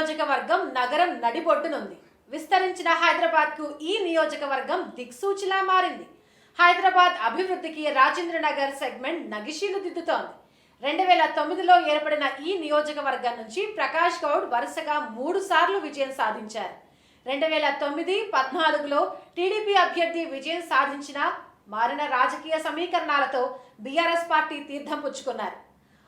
నియోజకవర్గం నగరం నడిబొడ్డునుంది. విస్తరించిన హైదరాబాద్కు ఈ నియోజకవర్గం దిక్సూచిలా మారింది. హైదరాబాద్ అభివృద్ధికి రాజేంద్ర నగర్ సెగ్మెంట్ నగిషీలు దిద్దుతోంది. రెండు వేల తొమ్మిదిలో ఏర్పడిన ఈ నియోజకవర్గం నుంచి ప్రకాష్ గౌడ్ వరుసగా మూడు సార్లు విజయం సాధించారు. రెండు వేల తొమ్మిది పద్నాలుగులో టీడీపీ అభ్యర్థి విజయం సాధించిన మారిన రాజకీయ సమీకరణాలతో బీఆర్ఎస్ పార్టీ తీర్థం పుచ్చుకున్నారు.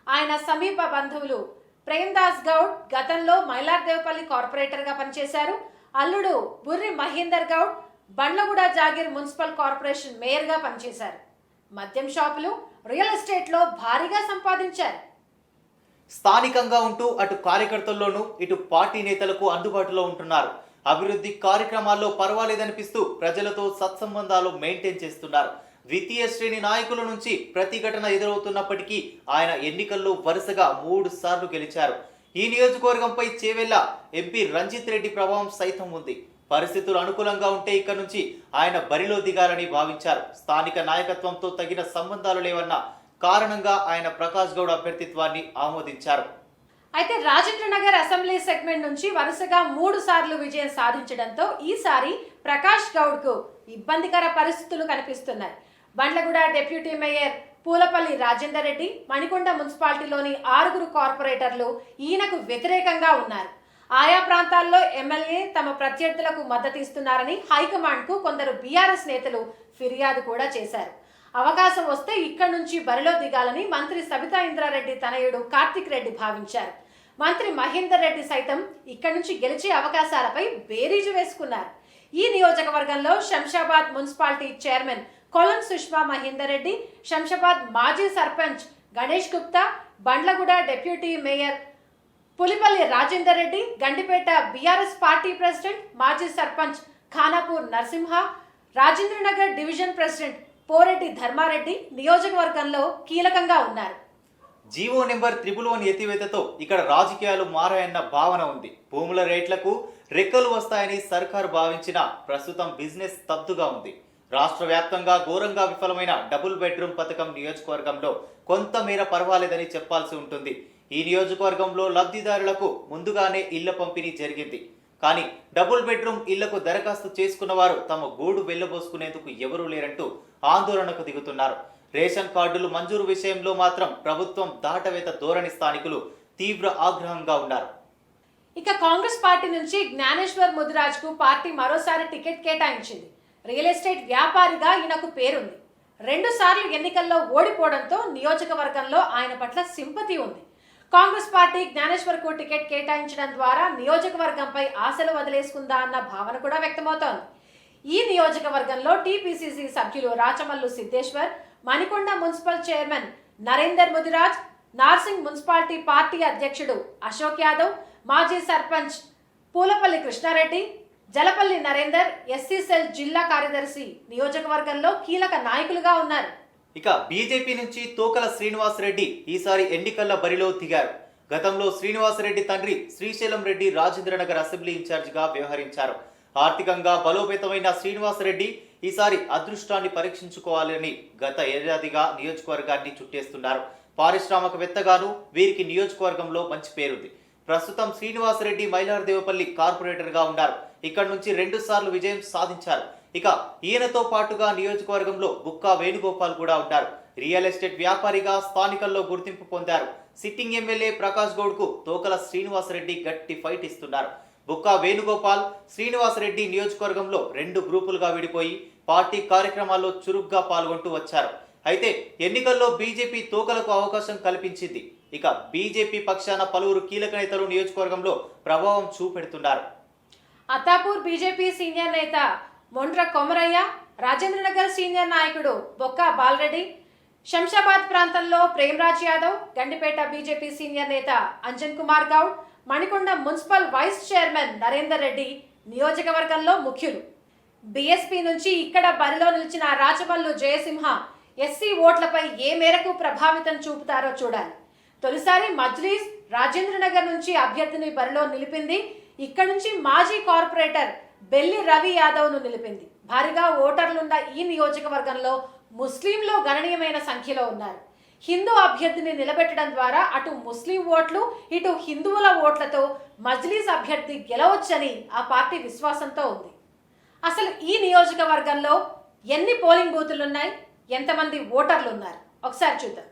ఆయన సమీప బంధువులు ప్రేమ్దాస్ గౌడ్ గతంలో మైలార్దేవపల్లి కార్పొరేటర్గా పనిచేశారు. అల్లుడు బుర్రి మహేందర్ గౌడ్ బండ్లగూడ జాగీర్ మున్సిపల్ కార్పొరేషన్ మేయర్గా పనిచేశారు. మద్యం షాపులు రియల్ ఎస్టేట్లో భారీగా సంపాదించారు. స్థానికంగా ఉంటూ అటు కార్యకర్తల్లోనూ ఇటు పార్టీ నేతలకు అందుబాటులో ఉంటున్నారు. అభివృద్ధి కార్యక్రమాల్లో పర్వాలేదనిపిస్తూ ప్రజలతో సత్సంబంధాలు మెయింటైన్ చేస్తున్నారు. ద్వితీయ శ్రేణి నాయకుల నుంచి ప్రతిఘటన ఎదురవుతున్నప్పటికీ ఆయన ఎన్నికల్లో వరుసగా మూడు సార్లు గెలిచారు. ఈ నియోజకవర్గంపై చేవెళ్ళ ఎంపీ రంజిత్ రెడ్డి ప్రభావం సైతం ఉంది. పరిస్థితులు అనుకూలంగా ఉంటే ఇక్కడ నుంచి ఆయన బరిలో దిగాలని భావించారు. స్థానిక నాయకత్వంతో తగిన సంబంధాలు లేవన్న కారణంగా ఆయన ప్రకాష్ గౌడ్ అభ్యర్థిత్వాన్ని ఆమోదించారు. అయితే రాజేంద్ర నగర్ అసెంబ్లీ సెగ్మెంట్ నుంచి వరుసగా మూడు సార్లు విజయం సాధించడంతో ఈసారి ప్రకాష్ గౌడ్కు ఇబ్బందికర పరిస్థితులు కనిపిస్తున్నాయి. బండ్లగూడ డిప్యూటీ మేయర్ పూలపల్లి రాజేందర్ రెడ్డి మణికొండ మున్సిపాలిటీలోని ఆరుగురు కార్పొరేటర్లు ఈయనకు వ్యతిరేకంగా ఉన్నారు. ఆయా ప్రాంతాల్లో ఎమ్మెల్యే తమ ప్రత్యర్థులకు మద్దతు ఇస్తున్నారని హైకమాండ్కు కొందరు బీఆర్ఎస్ నేతలు ఫిర్యాదు కూడా చేశారు. అవకాశం వస్తే ఇక్కడి నుంచి బరిలో దిగాలని మంత్రి సబితా ఇంద్రారెడ్డి తనయుడు కార్తిక్ రెడ్డి భావించారు. మంత్రి మహేందర్ రెడ్డి సైతం ఇక్కడి నుంచి గెలిచే అవకాశాలపై బేరీజు వేసుకున్నారు. ఈ నియోజకవర్గంలో శంషాబాద్ మున్సిపాలిటీ చైర్మన్ కొలం సుష్మా మహేందర్ రెడ్డి శంషాబాద్ మాజీ sarpanch Ganesh Gupta Bandlaguda deputy mayor Pulipalli Rajender Reddy Gandipet BRS party president మాజీ సర్పంచ్ ఖానాపూర్ నరసింహ రాజేంద్రనగర్ డివిజన్ ప్రెసిడెంట్ పోరెడ్డి ధర్మారెడ్డి నియోజకవర్గంలో కీలకంగా ఉన్నారు. జీవో నెంబర్ త్రిపుల్ వన్ ఎత్తివేతతో ఇక్కడ రాజకీయాలు మారాయన్న భావన ఉంది. భూముల రేట్లకు రెక్కలు వస్తాయని సర్కారు భావించిన ప్రస్తుతం బిజినెస్ తప్పుగా ఉంది. రాష్ట్ర వ్యాప్తంగా ఘోరంగా విఫలమైన డబుల్ బెడ్రూమ్ పథకం నియోజకవర్గంలో కొంతమేర పర్వాలేదని చెప్పాల్సి ఉంటుంది. ఈ నియోజకవర్గంలో లబ్ధిదారులకు ముందుగానే ఇళ్ళ పంపిణీ జరిగింది. కానీ డబుల్ బెడ్రూమ్ ఇళ్ళకు దరఖాస్తు చేసుకున్న వారు తమ గూడు వెళ్ళబోసుకునేందుకు ఎవరూ లేరంటూ ఆందోళనకు దిగుతున్నారు. రేషన్ కార్డులు మంజూరు విషయంలో మాత్రం ప్రభుత్వం దాటవేత ధోరణి స్థానికులు తీవ్ర ఆగ్రహంగా ఉన్నారు. ఇక కాంగ్రెస్ పార్టీ నుంచి జ్ఞానేశ్వర్ ముదిరాజ్కు పార్టీ మరోసారి టికెట్ కేటాయించింది. రియల్ ఎస్టేట్ వ్యాపారిగా ఈయనకు పేరుంది. రెండు సార్లు ఎన్నికల్లో ఓడిపోవడంతో నియోజకవర్గంలో ఆయన పట్ల సింపతి ఉంది. కాంగ్రెస్ పార్టీ జ్ఞానేశ్వర్కు టికెట్ కేటాయించడం ద్వారా నియోజకవర్గంపై ఆశలు వదిలేసుకుందా అన్న భావన కూడా వ్యక్తమవుతోంది. ఈ నియోజకవర్గంలో టీపీసీసీ సభ్యులు Rachamallu Siddeshwar Manikonda municipal chairman Narender Mudiraj Narsingi municipality party అధ్యక్షుడు అశోక్ యాదవ్ మాజీ సర్పంచ్ పూలపల్లి కృష్ణారెడ్డి జలపల్లి నరేందర్ ఎస్సీ సెల్ జిల్లా కార్యదర్శి నియోజకవర్గంలో కీలక నాయకులుగా ఉన్నారు. ఇక బీజేపీ నుంచి తోకల శ్రీనివాసరెడ్డి ఈసారి ఎన్నికల్లో బరిలో దిగారు. గతంలో శ్రీనివాసరెడ్డి తండ్రి శ్రీశైలం రెడ్డి రాజేంద్రనగర్ అసెంబ్లీ ఇన్ఛార్జిగా వ్యవహరించారు. ఆర్థికంగా బలోపేతమైన శ్రీనివాసరెడ్డి ఈసారి అదృష్టాన్ని పరీక్షించుకోవాలని గత ఏడాదిగా నియోజకవర్గాన్ని చుట్టేస్తున్నారు. పారిశ్రామికవేత్తగాను వీరికి నియోజకవర్గంలో మంచి పేరుంది. ప్రస్తుతం శ్రీనివాసరెడ్డి మైలారదేవపల్లి కార్పొరేటర్గా ఉన్నారు. ఇక్కడ నుంచి రెండు సార్లు విజయం సాధించారు. ఇక ఈయనతో పాటుగా నియోజకవర్గంలో బుక్కా వేణుగోపాల్ కూడా ఉన్నారు రియల్ ఎస్టేట్ వ్యాపారిగా స్థానికల్లో గుర్తింపు పొందారు. సిట్టింగ్ ఎమ్మెల్యే ప్రకాష్ గౌడ్కు తోకల శ్రీనివాసరెడ్డి గట్టి ఫైట్ ఇస్తున్నారు. బుక్కా వేణుగోపాల్ శ్రీనివాసరెడ్డి నియోజకవర్గంలో రెండు గ్రూపులుగా విడిపోయి పార్టీ కార్యక్రమాల్లో చురుగ్గా పాల్గొంటూ వచ్చారు. అయితే ఎన్నికల్లో బీజేపీ తోకలకు అవకాశం కల్పించింది. ఇక బీజేపీ పక్షాన పలువురు కీలక నేతలు నియోజకవర్గంలో ప్రభావం చూపెడుతున్నారు. అత్తాపూర్ బీజేపీ సీనియర్ నేత మొండ్ర కొమరయ్య రాజేంద్రనగర్ సీనియర్ నాయకుడు బొక్క బాలరెడ్డి శంషాబాద్ ప్రాంతంలో ప్రేమ్రాజ్ యాదవ్ గండిపేట బీజేపీ సీనియర్ నేత Anjan Kumar Goud Manikonda municipal vice chairman Narender Reddy నియోజకవర్గంలో ముఖ్యులు. బీఎస్పీ నుంచి ఇక్కడ బరిలో నిలిచిన రాచమల్లు జయసింహ ఎస్సీ ఓట్లపై ఏ మేరకు ప్రభావితం చూపుతారో చూడాలి. తొలిసారి మజ్లీస్ రాజేంద్రనగర్ నుంచి అభ్యర్థిని బరిలో నిలిపింది. ఇక్కడ నుంచి మాజీ కార్పొరేటర్ బెల్లి రవి యాదవ్ను నిలిపింది. భారీగా ఓటర్లున్న ఈ నియోజకవర్గంలో ముస్లింలు గణనీయమైన సంఖ్యలో ఉన్నారు. హిందూ అభ్యర్థిని నిలబెట్టడం ద్వారా అటు ముస్లిం ఓట్లు ఇటు హిందువుల ఓట్లతో మజ్లీస్ అభ్యర్థి గెలవచ్చని ఆ పార్టీ విశ్వాసంతో ఉంది. అసలు ఈ నియోజకవర్గంలో ఎన్ని పోలింగ్ బూతులున్నాయి? ఎంతమంది ఓటర్లు ఉన్నారు? ఒకసారి చూద్దాం.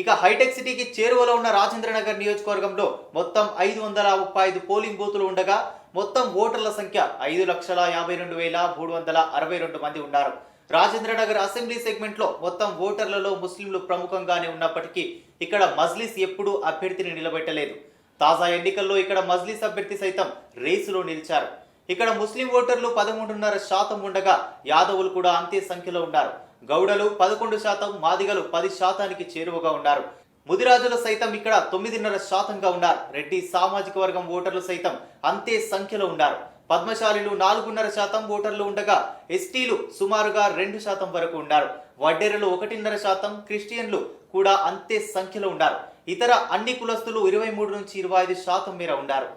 ఇక హైటెక్ సిటీకి చేరువలో ఉన్న రాజేంద్రనగర్ నియోజకవర్గంలో మొత్తం ఐదు వందల ముప్పై ఐదు పోలింగ్ బూతులు ఉండగా మొత్తం ఓటర్ల సంఖ్య ఐదు లక్షల యాభై రెండు వేల మూడు వందల అరవై రెండు మంది ఉన్నారు. రాజేంద్రనగర్ అసెంబ్లీ సెగ్మెంట్లో మొత్తం ఓటర్లలో ముస్లింలు ప్రముఖంగానే ఉన్నప్పటికీ ఇక్కడ మజ్లిస్ ఎప్పుడూ అభ్యర్థిని నిలబెట్టలేదు. తాజా ఎన్నికల్లో ఇక్కడ మజ్లిస్ అభ్యర్థి సైతం రేసులో నిలిచారు. ఇక్కడ ముస్లిం ఓటర్లు పదమూడున్నర శాతం ఉండగా యాదవులు కూడా అంతే సంఖ్యలో ఉన్నారు. గౌడలు పదకొండు శాతం మాదిగలు పది శాతానికి చేరువగా ఉన్నారు. ముదిరాజులు సైతం ఇక్కడ తొమ్మిదిన్నర శాతంగా ఉన్నారు. రెడ్డి సామాజిక వర్గం ఓటర్లు సైతం అంతే సంఖ్యలో ఉన్నారు. పద్మశాలిలు నాలుగున్నర శాతం ఓటర్లు ఉండగా ఎస్టీలు సుమారుగా రెండు శాతం వరకు ఉన్నారు. వడ్డెరలు ఒకటిన్నర శాతం క్రిస్టియన్లు కూడా అంతే సంఖ్యలో ఉన్నారు. ఇతర అన్ని కులస్తులు ఇరవై మూడు నుంచి ఇరవై ఐదు శాతం మేర ఉన్నారు.